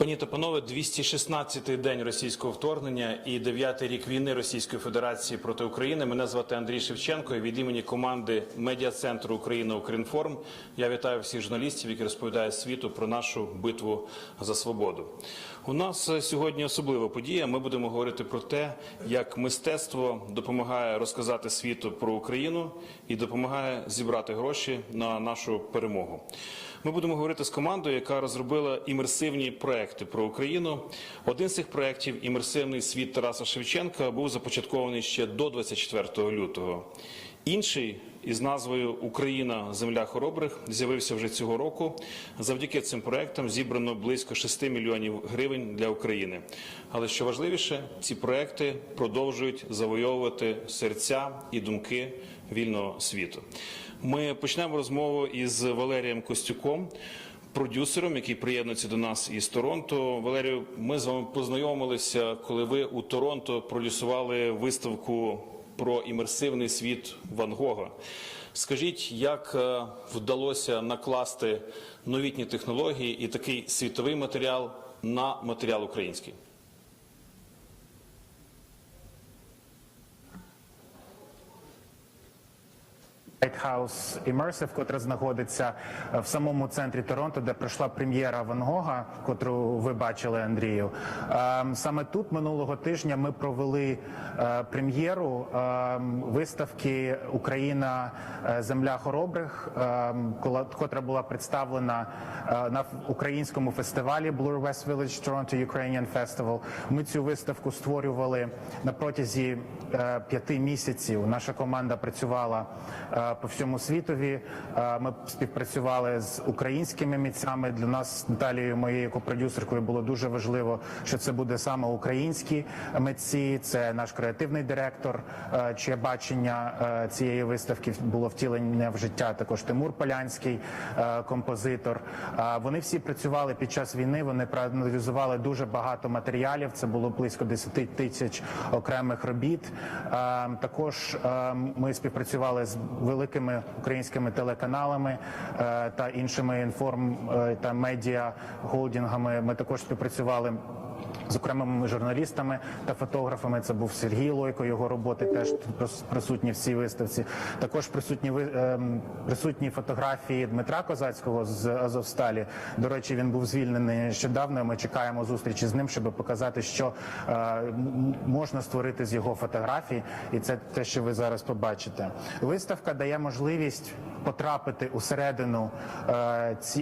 Пані та панове, 216-й день російського вторгнення і 9-й рік війни Російської Федерації проти України. Мене звати Андрій Шевченко. І від імені команди медіа центру Україна Укрінформ я вітаю всіх журналістів, які розповідають світу про нашу битву за свободу. У нас е, сьогодні особлива подія. Ми будемо говорити про те, як мистецтво допомагає розказати світу про Україну і допомагає зібрати гроші на нашу перемогу. Ми будемо говорити з командою, яка розробила імерсивні проекти про Україну. Один з цих проєктів імерсивний світ Тараса Шевченка був започаткований ще до 24 лютого. Інший із назвою Україна Земля хоробрих з'явився вже цього року. Завдяки цим проектам зібрано близько 6 мільйонів гривень для України. Але що важливіше, ці проекти продовжують завойовувати серця і думки вільного світу. Ми почнемо розмову із Валерієм Костюком. Продюсером, який приєднується до нас із Торонто, Валерію, ми з вами познайомилися, коли ви у Торонто продюсували виставку про імерсивний світ Ван Гога. Скажіть, як е, вдалося накласти новітні технології і такий світовий матеріал на матеріал український? Lighthouse Immersive, котра знаходиться е, в самому центрі Торонто, де пройшла прем'єра Ван Гога, котру ви бачили, Андрію. Ем, Саме тут минулого тижня ми провели е, прем'єру ем, виставки Україна е, Земля хоробрих, ем, котра була представлена на українському фестивалі Blue West Village Toronto Ukrainian Festival. Ми цю виставку створювали на протязі п'яти місяців. Наша команда працювала по всьому світові. Ми співпрацювали з українськими митцями. Для нас Наталією, моєю копродюсеркою, було дуже важливо, що це буде саме українські митці. Це наш креативний директор, е, чиє бачення е, цієї виставки було втілення в життя. Також Тимур Полянський, е, композитор. Вони всі працювали під час війни. Вони проаналізували дуже багато матеріалів. Це було близько 10 тисяч окремих робіт. Е, Також е, ми співпрацювали з великими українськими телеканалами е, та іншими інформ е, та медіа холдингами. Ми також співпрацювали. З окремими журналістами та фотографами це був Сергій Лойко. Його роботи теж присутні в цій виставці. Також присутні ем, присутні фотографії Дмитра Козацького з Азовсталі. До речі, він був звільнений нещодавно. Ми чекаємо зустрічі з ним, щоб показати, що е, можна створити з його фотографій, і це те, що ви зараз побачите. Виставка дає можливість потрапити усередину е,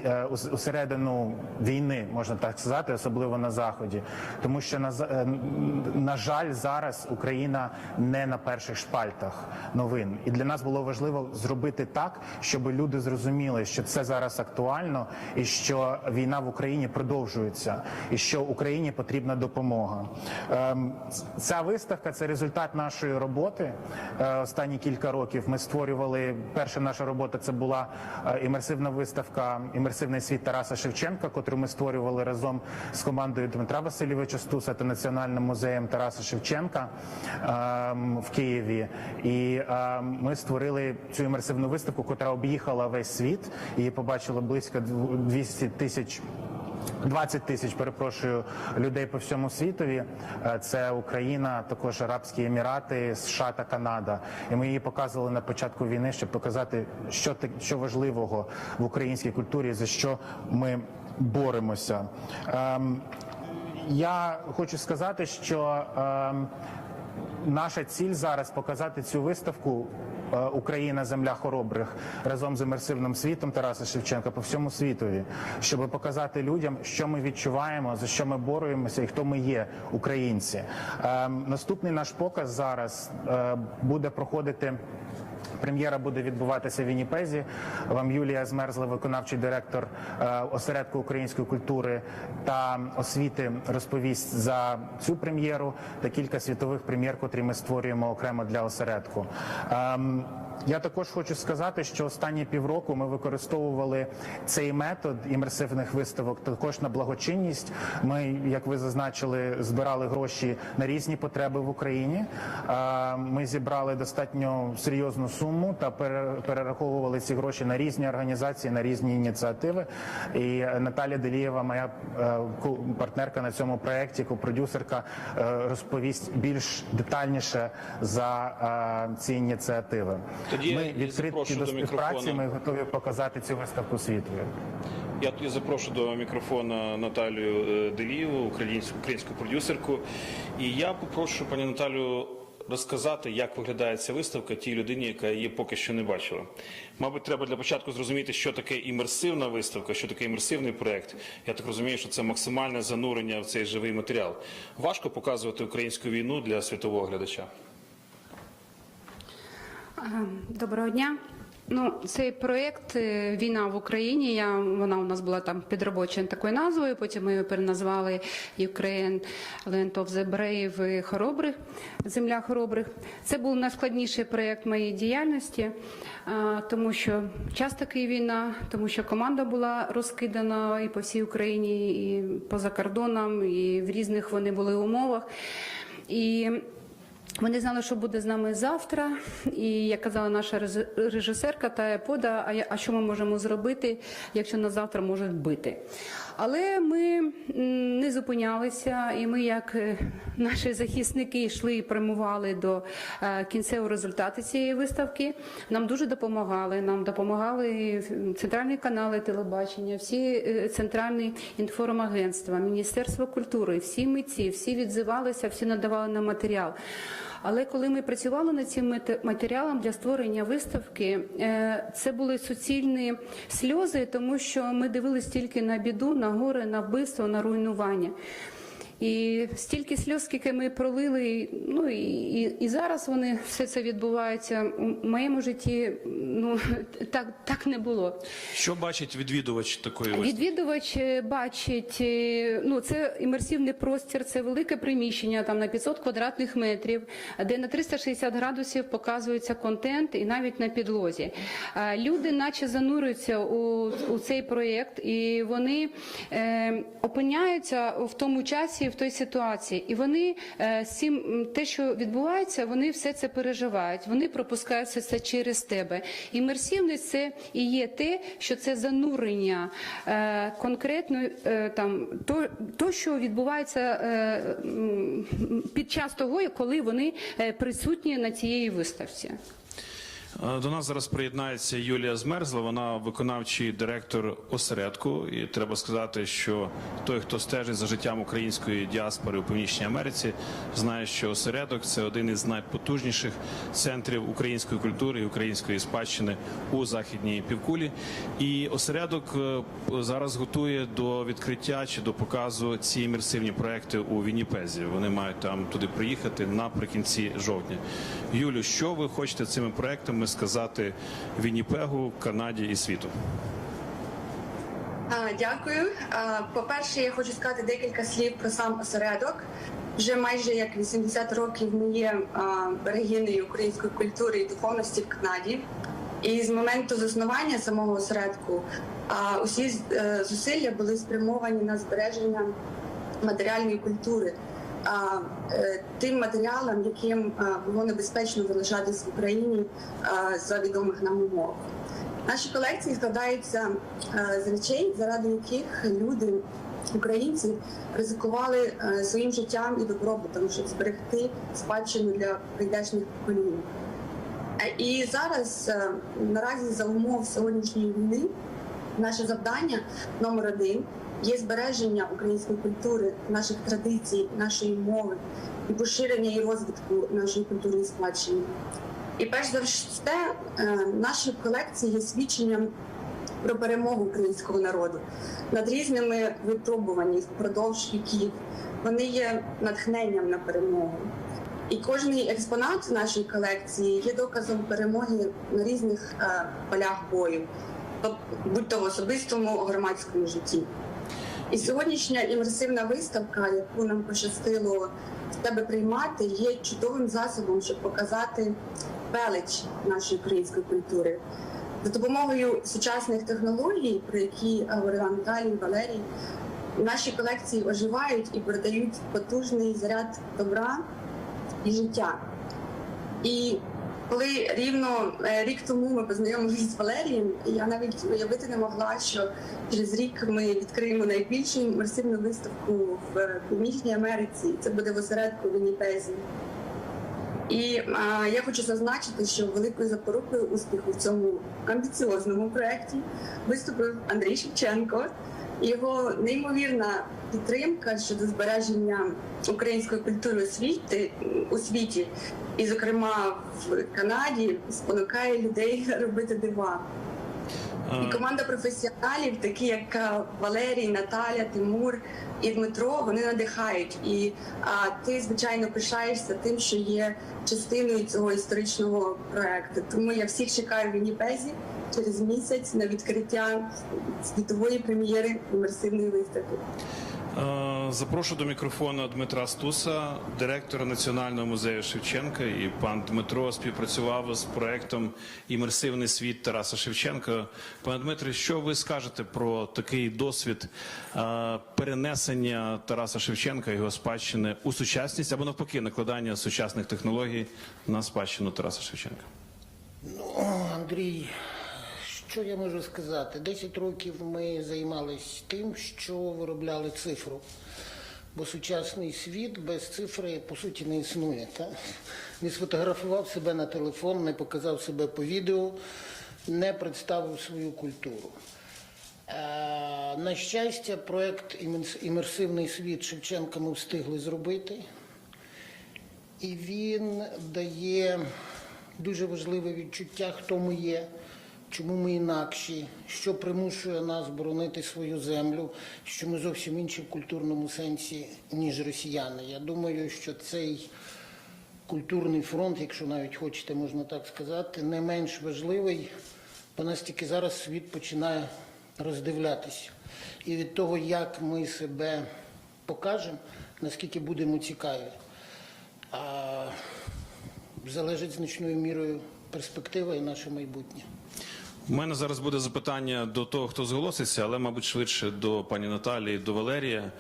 е, ус- усередину війни, можна так сказати, особливо на заході, тому що на е, на жаль, зараз Україна не на перших шпальтах новин, і для нас було важливо зробити так, щоб люди зрозуміли, що це зараз актуально, і що війна в Україні продовжується, і що Україні потрібна допомога. Ем, Ця виставка це результат нашої роботи е, останні кілька років. Ми створювали перша наша робота. Це була е, імерсивна виставка Імерсивний світ Тараса Шевченка, котру ми створювали разом з командою Дмитра Васильовича Стуса та Національним музеєм Тараса Шевченка ем, в Києві. І ем, ми створили цю імерсивну виставку, котра об'їхала весь світ. Її побачило близько 200 тисяч 20 тисяч, перепрошую, людей по всьому світові. Е, Це Україна, також Арабські Емірати, США та Канада. І ми її показували на початку війни, щоб показати, що що важливого в українській культурі, за що ми боремося. Я хочу сказати, що ем, Наша ціль зараз показати цю виставку е, Україна Земля хоробрих разом з імерсивним світом Тараса Шевченка по всьому світові, щоб показати людям, що ми відчуваємо, за що ми боремося і хто ми є, українці. Ем, Наступний наш показ зараз е, буде проходити. Прем'єра буде відбуватися в Вінніпезі. Вам Юлія Змерзла, виконавчий директор е, осередку української культури та освіти, розповість за цю прем'єру та кілька світових прем'єр, котрі ми створюємо окремо для осередку. Ем, я також хочу сказати, що останні півроку ми використовували цей метод імерсивних виставок також на благочинність. Ми, як ви зазначили, збирали гроші на різні потреби в Україні. Е, Ми зібрали достатньо серйозну суму та пере- перераховували ці гроші на різні організації, на різні ініціативи. І Наталя Делієва, моя е, партнерка на цьому проєкті, копродюсерка, е, розповість більш детальніше за е, ці ініціативи. Тоді ми відкриті до співпраці. Ми готові показати цю виставку світу. Я тоді запрошу до мікрофона Наталію Делієву, українську, українську продюсерку. І я попрошу пані Наталю розказати, як виглядає ця виставка тій людині, яка її поки що не бачила. Мабуть, треба для початку зрозуміти, що таке імерсивна виставка, що таке імерсивний проект. Я так розумію, що це максимальне занурення в цей живий матеріал. Важко показувати українську війну для світового глядача. Доброго дня. Ну, цей проєкт е, Війна в Україні. Я вона у нас була там під робочою такою назвою. Потім ми її переназвали Ukraine Land of the Brave е, Хоробрих, Земля хоробрих. Це був найскладніший проєкт моєї діяльності, тому що час такий війна, тому що команда була розкидана і по всій Україні, і поза кордоном, і в різних вони були умовах. І вони знали, що буде з нами завтра, і як казала наша реж- режисерка Тая Пода, а, а що ми можемо зробити, якщо нас завтра можуть бити. Але ми не зупинялися, і ми, як е, наші захисники, йшли і прямували до е, кінцевого результату цієї виставки. Нам дуже допомагали. Нам допомагали центральні канали телебачення, всі е, центральні інформагентства, Міністерство культури, всі митці, всі відзивалися, всі надавали нам матеріал. Але коли ми працювали над цим матеріалом для створення виставки, е, це були суцільні сльози, тому що ми дивились тільки на біду, на горе, на вбивство, на руйнування. І стільки сльоз, скільки ми пролили, ну і, і, і зараз вони все це відбувається у моєму житті. Ну так, так не було. Що бачить відвідувач такої виставки? Відвідувач е, бачить, е, ну це імерсивний простір, це велике приміщення там на 500 квадратних метрів, де на 360 градусів показується контент і навіть на підлозі. А Люди, наче занурюються у, у цей проєкт, і вони е, опиняються в тому часі, в той ситуації, і вони е, з цим м, те, що відбувається, вони все це переживають. Вони пропускають все це через тебе. Імерсивність це і є те, що це занурення е, конкретно е, там то, то, що відбувається е, під час того, коли вони е, присутні на цієї виставці. Е, До нас зараз приєднається Юлія Змерзла. Вона виконавчий директор осередку. І треба сказати, що той, хто стежить за життям української діаспори у Північній Америці, знає, що осередок це один із найпотужніших центрів української культури і української спадщини у західній півкулі. І осередок е, зараз готує до відкриття чи до показу ці імерсивні проекти у Вінніпезі. Вони мають там туди приїхати наприкінці жовтня. Юлю, що ви хочете цими проектами сказати Вінніпегу, Канаді і світу? Дякую. По-перше, я хочу сказати декілька слів про сам осередок. Вже майже як 80 років ми є а, регіоною української культури і духовності в Канаді. І з моменту заснування самого осередку усі е, зусилля були спрямовані на збереження матеріальної культури, тим матеріалам, яким було небезпечно залишатись в Україні за відомих нам умов. Наші колекції складаються е, з речей, заради яких люди, українці, ризикували е, своїм життям і добробутом, щоб зберегти спадщину для прийдешніх поколінь. Е, І зараз е, наразі за умов сьогоднішньої війни наше завдання номер один є збереження української культури, наших традицій, нашої мови і поширення і розвитку нашої культури і спадщини. І перш за все, е, наші колекції є свідченням про перемогу українського народу над різними випробуваннями впродовж віків. Вони є натхненням на перемогу. І кожний експонат нашої колекції є доказом перемоги на різних е, полях бою, будь то в особистому громадському житті. І сьогоднішня імерсивна виставка, яку нам пощастило в тебе приймати, є чудовим засобом, щоб показати велич нашої української культури. За допомогою сучасних технологій, про які говорила Наталія і Валерій, наші колекції оживають і передають потужний заряд добра і життя. І Коли рівно е, рік тому ми познайомилися з Валерієм, я навіть уявити не могла, що через рік ми відкриємо найбільшу імерсивну виставку в Північній Америці. Це буде в осередку в Вінніпезі. І а, я хочу зазначити, що великою запорукою успіху в цьому амбіціозному проєкті виступив Андрій Шевченко. Його неймовірна підтримка щодо збереження української культури у світі, у світі, і, зокрема, в Канаді спонукає людей робити дива. І команда професіоналів, такі як е, Валерій, Наталя, Тимур і Дмитро, вони надихають. І а, ти, звичайно, пишаєшся тим, що є частиною цього історичного проекту. Тому я всіх чекаю в Вінніпезі через місяць на відкриття світової прем'єри імерсивної виставки. Е, Запрошую до мікрофону Дмитра Стуса, директора Національного музею Шевченка. І пан Дмитро співпрацював з проектом Імерсивний світ Тараса Шевченка. Пане Дмитре, що ви скажете про такий досвід е, перенесення Тараса Шевченка його спадщини у сучасність або навпаки накладання сучасних технологій на спадщину Тараса Шевченка? Ну, Андрій, що я можу сказати? Десять років ми займалися тим, що виробляли цифру. Бо сучасний світ без цифри по суті не існує. Та? Не сфотографував себе на телефон, не показав себе по відео, не представив свою культуру. Е, На щастя, «Іменс- Імерсивний світ Шевченка ми встигли зробити. І він дає дуже важливе відчуття, хто ми є, чому ми інакші, що примушує нас боронити свою землю, що ми зовсім інші в культурному сенсі, ніж росіяни. Я думаю, що цей культурний фронт, якщо навіть хочете, можна так сказати, не менш важливий, бо нас тільки зараз світ починає роздивлятися. І від того, як ми себе покажемо, наскільки будемо цікаві, а залежить значною мірою перспектива і наше майбутнє. У мене зараз буде запитання до того, хто зголоситься, але, мабуть, швидше до пані Наталії, до Валерія. Е,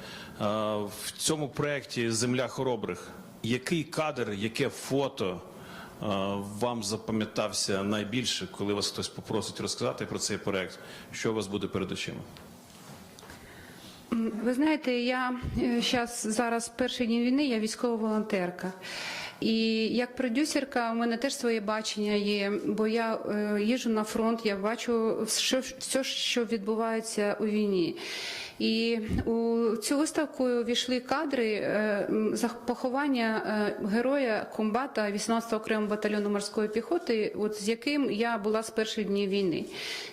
В цьому проєкті Земля хоробрих. Який кадр, яке фото е, вам запам'ятався найбільше, коли вас хтось попросить розказати про цей проєкт? Що у вас буде перед очима? Ви знаєте, я зараз зараз перші дні війни, я військова волонтерка. І як продюсерка, у мене теж своє бачення є, бо я е, їжджу на фронт, я бачу все, що відбувається у війні. І у цю виставку війшли кадри е, поховання е, героя комбата 18-го окремого батальйону морської піхоти, от з яким я була з перших днів війни.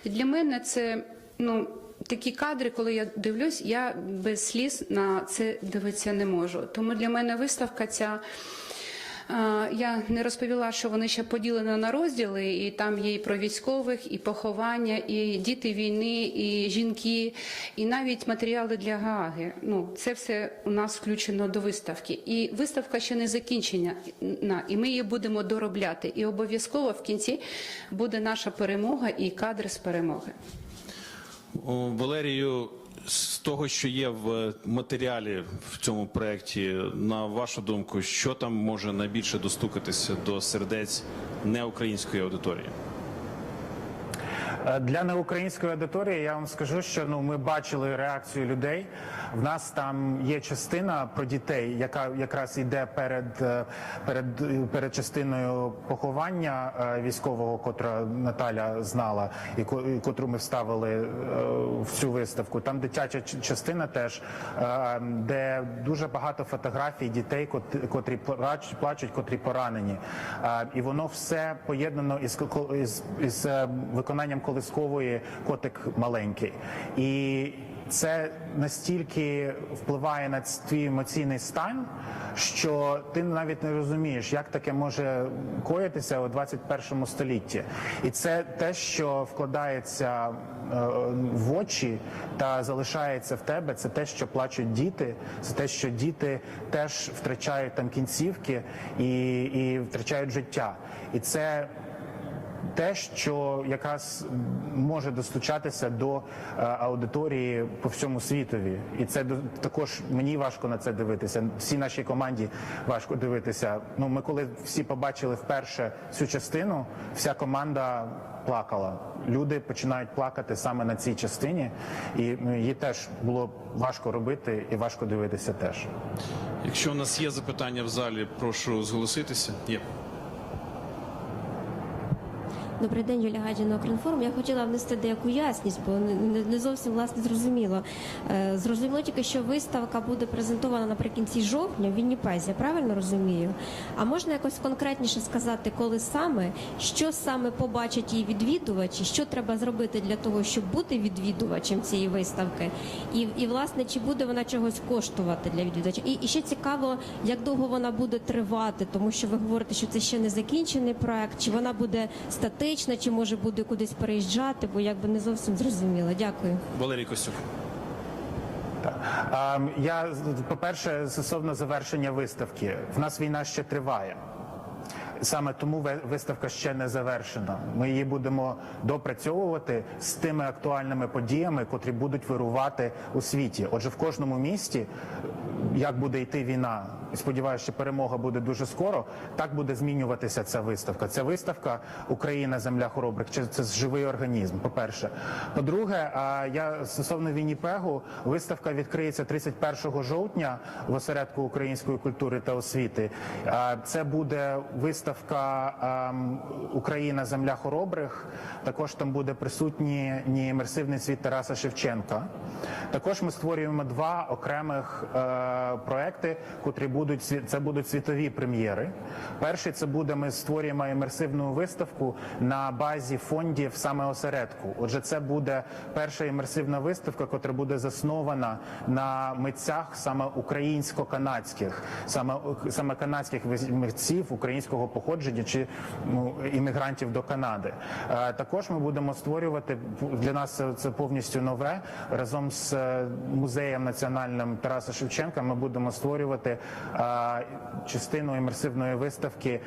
І для мене це ну. Такі кадри, коли я дивлюсь, я без сліз на це дивитися не можу. Тому для мене виставка ця. Я не розповіла, що вони ще поділені на розділи, і там є і про військових, і поховання, і діти війни, і жінки, і навіть матеріали для Гааги. Ну, це все у нас включено до виставки. І виставка ще не закінчена, і ми її будемо доробляти. І обов'язково в кінці буде наша перемога і кадри з перемоги. Валерію, з того, що є в матеріалі в цьому проєкті, на вашу думку, що там може найбільше достукатися до сердець неукраїнської аудиторії? Е, Для неукраїнської аудиторії я вам скажу, що ну ми бачили реакцію людей. В нас там є частина про дітей, яка якраз йде перед е, перед, перед частиною поховання е, військового, котра Наталя знала, і котру ми вставили в цю виставку. Там дитяча частина теж, де дуже багато фотографій дітей, кот- котрі плачуть, котрі поранені. І воно все поєднано із, із, із е, виконанням колискової котик маленький. І це настільки впливає на твій емоційний стан, що ти навіть не розумієш, як таке може коїтися у 21 столітті. І це те, що вкладається е, в очі та залишається в тебе. Це те, що плачуть діти, це те, що діти теж втрачають там кінцівки і, і втрачають життя. І це те, що якраз може достучатися до е, аудиторії по всьому світові, і це також мені важко на це дивитися. Всій нашій команді важко дивитися. Ну, ми коли всі побачили вперше цю частину, вся команда плакала. Люди починають плакати саме на цій частині, і ну, її теж було важко робити і важко дивитися теж. Якщо у нас є запитання в залі, прошу зголоситися. Є. Добрий день, Юлія Гадіна, Укрінформ. Я хотіла внести деяку ясність, бо не, зовсім власне зрозуміло. Е, зрозуміло тільки, що виставка буде презентована наприкінці жовтня в Вінніпезі, правильно розумію? А можна якось конкретніше сказати, коли саме, що саме побачать її відвідувачі, що треба зробити для того, щоб бути відвідувачем цієї виставки? І, і власне, чи буде вона чогось коштувати для відвідувача? І, і ще цікаво, як довго вона буде тривати, тому що ви говорите, що це ще не закінчений проект, чи вона буде статична, чи може буде кудись переїжджати, бо якби не зовсім зрозуміло. Дякую. Валерій Костюк. Я по-перше, стосовно завершення виставки, в нас війна ще триває. Саме тому ви- виставка ще не завершена. Ми її будемо допрацьовувати з тими актуальними подіями, котрі будуть вирувати у світі. Отже, в кожному місті, як буде йти війна, сподіваюся, що перемога буде дуже скоро. Так буде змінюватися ця виставка. Ця виставка Україна, земля хоробрих. Це, це живий організм. По перше, по-друге, я стосовно Вінніпегу, виставка відкриється 31 жовтня в осередку української культури та освіти. Це буде виставка ем, Україна, земля хоробрих. Також там буде присутній ні імерсивний світ Тараса Шевченка. Також ми створюємо два окремих е, проекти, котрі будуть це будуть світові прем'єри. Перший це буде ми створюємо імерсивну виставку на базі фондів саме осередку. Отже, це буде перша імерсивна виставка, котра буде заснована на митцях саме українсько-канадських, саме саме канадських митців українського походження чи ну, іммігрантів до Канади. Е, Також ми будемо створювати для нас це, повністю нове разом з е, музеєм національним Тараса Шевченка. Ми будемо створювати е, частину імерсивної виставки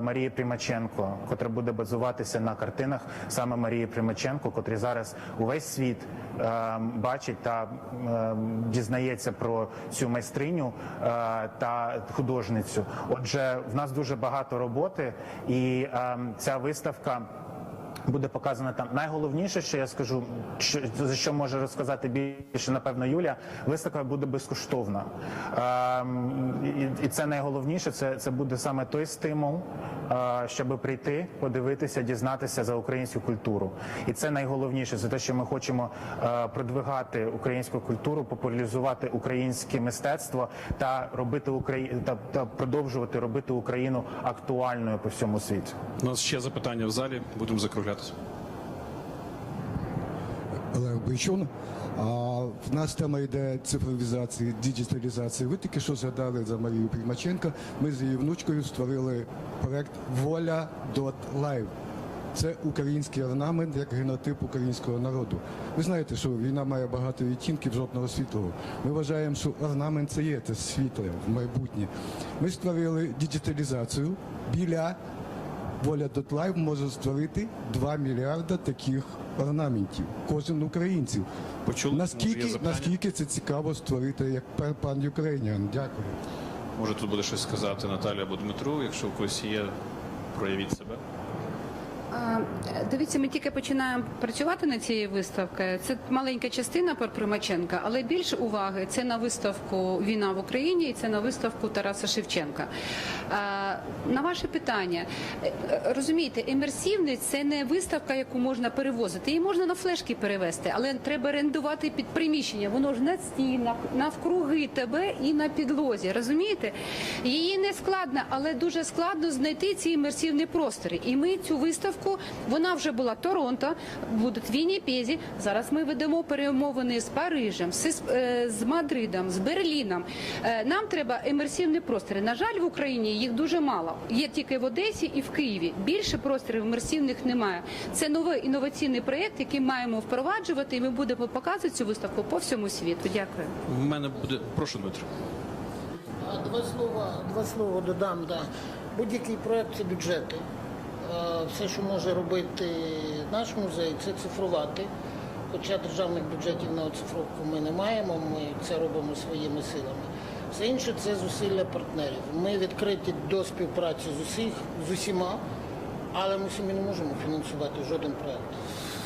Марії Примаченко, котра буде базуватися на картинах саме Марії Примаченко, котрі зараз увесь світ бачить та дізнається про цю майстриню та художницю. Отже, в нас дуже багато роботи, і е, ця виставка. Буде показана там найголовніше, що я скажу, що, за що може розказати більше, напевно, Юля. Виставка буде безкоштовна, ем, і, це найголовніше. Це, це буде саме той стимул, е, щоб прийти, подивитися, дізнатися за українську культуру. І це найголовніше за те, що ми хочемо продвигати українську культуру, популяризувати українське мистецтво та робити Украї... та, та продовжувати робити Україну актуальною по всьому світу. У нас ще запитання в залі. Будемо закруглятися. Олег Бойчун. А в нас тема йде цифровізації, діджиталізації. Ви тільки що згадали за Марію Примаченко. Ми з її внучкою створили проект Воля Live. Це український орнамент як генотип українського народу. Ви знаєте, що війна має багато відтінків жодного світлого. Ми вважаємо, що орнамент це є це світле в майбутнє. Ми створили діджиталізацію біля Воля Дотлайв може створити 2 мільярда таких орнаментів. Кожен українців. Почули? Наскільки, наскільки це цікаво створити як пан Юкрейнян? Дякую. Може тут буде щось сказати Наталя або Дмитру. Якщо у когось є, проявіть себе. Дивіться, ми тільки починаємо працювати над цією виставкою. Це маленька частина про Примаченка, але більше уваги це на виставку Війна в Україні і це на виставку Тараса Шевченка. На ваше питання, е, розумієте, імерсивний це не виставка, яку можна перевозити. Її можна на флешки перевезти, але треба орендувати під приміщення. Воно ж на стінах, навкруги тебе і на підлозі. Розумієте? Її не складно, але дуже складно знайти ці імерсивні простори. І ми цю виставку, вона вже була Торонто, буде в Вінніпезі. Зараз ми ведемо перемовини з Парижем, з, е, Мадридом, з Берліном. Е, Нам треба імерсивні простори. На жаль, в Україні їх дуже мало. Є тільки в Одесі і в Києві. Більше просторів імерсивних немає. Це новий інноваційний проєкт, який маємо впроваджувати, і ми будемо показувати цю виставку по всьому світу. Дякую. У мене буде. Прошу, Дмитро. Два слова, два слова додам. Да. Будь-який проект це бюджети. все, що може робити наш музей, це цифрувати. Хоча державних бюджетів на оцифровку ми не маємо, ми це робимо своїми силами. Все інше це зусилля партнерів. Ми відкриті до співпраці з усіх, з усіма, але ми самі не можемо фінансувати жоден проект.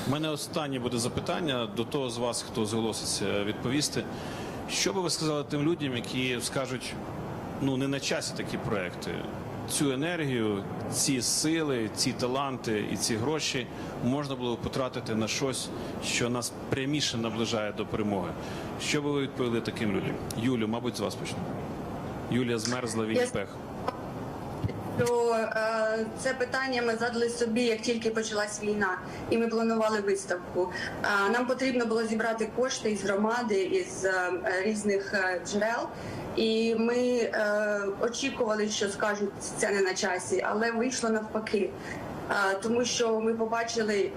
У мене останнє буде запитання до того з вас, хто зголоситься відповісти. Що би ви сказали тим людям, які скажуть, ну не на часі такі проекти? Цю енергію, ці сили, ці таланти і ці гроші можна було потратити на щось, що нас пряміше наближає до перемоги. Що би ви відповіли таким людям? Юлю, мабуть, з вас почну. Юлія змерзла в Я- пех. То е, це питання ми задали собі, як тільки почалась війна, і ми планували виставку. Е, нам потрібно було зібрати кошти із громади, із е, різних е, джерел. І ми е, очікували, що скажуть це не на часі, але вийшло навпаки. Е, Тому що ми побачили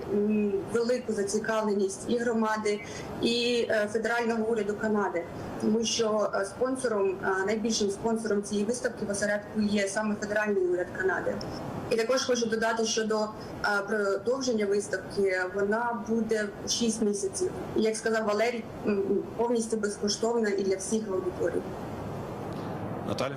велику зацікавленість і громади, і е, федерального уряду Канади, тому що е, спонсором, е, найбільшим спонсором цієї виставки в осередку є саме федеральний уряд Канади. І також хочу додати, щодо е, продовження виставки вона буде 6 місяців. Як сказав Валерій, повністю безкоштовна і для всіх аудиторій. Наталя?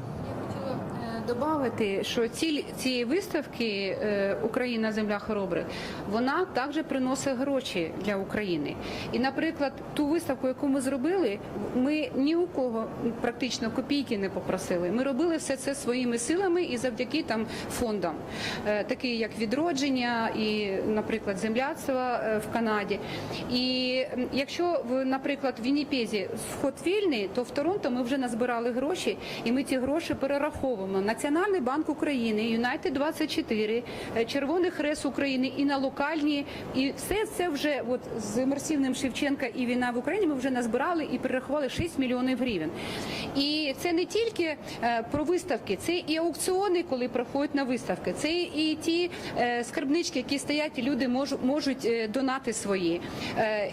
Додати, що ціль цієї виставки е, Україна земля хоробрих вона також приносить гроші для України. І, наприклад, ту виставку, яку ми зробили, ми ні у кого практично копійки не попросили. Ми робили все це своїми силами і завдяки там фондам, е, такі як відродження і, наприклад, земляцтво е, в Канаді. І якщо наприклад, в Вінніпезі вход вільний, то в Торонто ми вже назбирали гроші, і ми ці гроші перераховуємо. Національний банк України, Юнайтед 24 е, Червоний Хрест України і на локальні, і все це вже от з імерсивним Шевченка і війна в Україні. Ми вже назбирали і перерахували 6 мільйонів гривень. І це не тільки е, про виставки, це і аукціони, коли проходять на виставки. Це і ті е, скарбнички, які стоять, і люди можуть донати свої.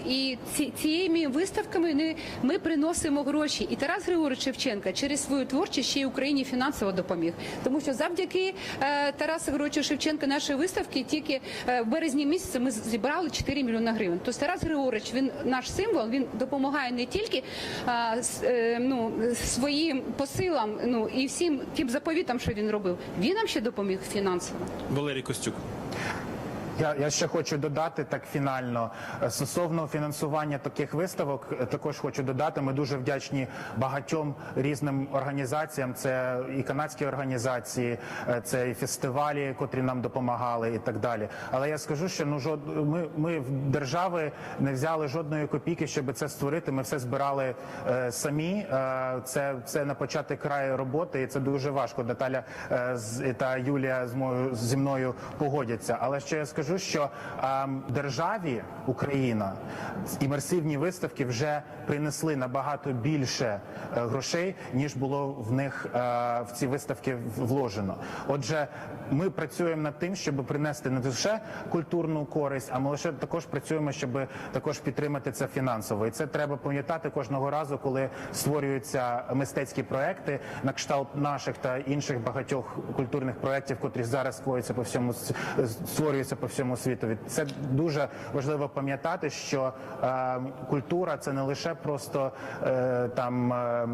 І ці, цією виставками ми, ми приносимо гроші. І Тарас Григорович Шевченка через свою творчість ще й Україні фінансово допоміг. Тому що завдяки е, Тарасу Григоровичу Шевченка нашої виставки тільки е, в березні місяці ми зібрали 4 мільйони гривень. Тобто Тарас Григорович він наш символ. Він допомагає не тільки е, ну, своїм посилам, ну і всім тим заповітам, що він робив. Він нам ще допоміг фінансово. Валерій Костюк. Я, я ще хочу додати так фінально е, стосовно фінансування таких виставок. е, Також хочу додати. Ми дуже вдячні багатьом різним організаціям. Це і канадські організації, е, це і фестивалі, котрі нам допомагали, і так далі. Але я скажу, що ну жод ми, ми в держави не взяли жодної копійки, щоб це створити. Ми все збирали е, самі. Е, це це на початок краю роботи, і це дуже важко. Наталя е, та Юлія з зі мною погодяться. Але ще я скажу, що е, державі Україна імерсивні виставки вже принесли набагато більше е, грошей, ніж було в них е, в ці виставки вложено. Отже, ми працюємо над тим, щоб принести не лише культурну користь, а ми лише також працюємо, щоб також підтримати це фінансово. І це треба пам'ятати кожного разу, коли створюються мистецькі проекти на кшталт наших та інших багатьох культурних проєктів, котрі зараз створюються по всьому створюються по всьому світу. Це дуже важливо пам'ятати, що е, культура це не лише просто е, там е,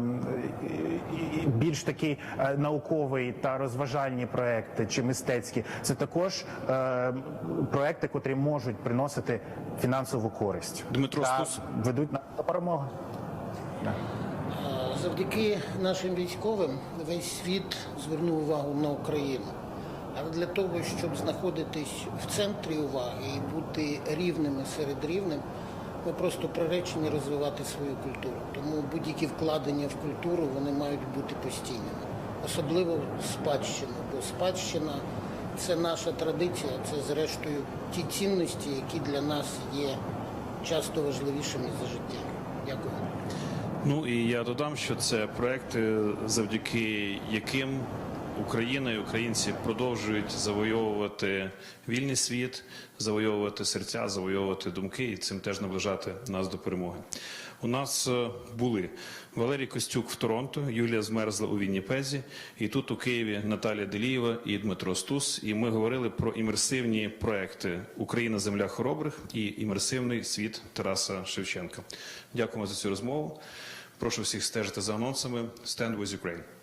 більш такий е, науковий та розважальні проекти чи мистецькі. Це також е, проекти, котрі можуть приносити фінансову користь. Дмитро та Стус. ведуть на до перемоги. Завдяки нашим військовим весь світ звернув увагу на Україну. Але для того, щоб знаходитись в центрі уваги і бути рівними серед рівним, ми просто приречені розвивати свою культуру. Тому будь-які вкладення в культуру вони мають бути постійними, особливо в спадщину, бо спадщина це наша традиція, це зрештою ті цінності, які для нас є часто важливішими за життя. Дякую. Ну і я додам, що це проекти, завдяки яким Україна і українці продовжують завойовувати вільний світ, завойовувати серця, завойовувати думки і цим теж наближати нас до перемоги. У нас е, були Валерій Костюк в Торонто, Юлія Змерзла у Вінніпезі, і тут у Києві Наталія Делієва і Дмитро Стус. І ми говорили про імерсивні проекти Україна Земля хоробрих і імерсивний світ Тараса Шевченка. Дякуємо за цю розмову. Прошу всіх стежити за анонсами. Stand with Ukraine.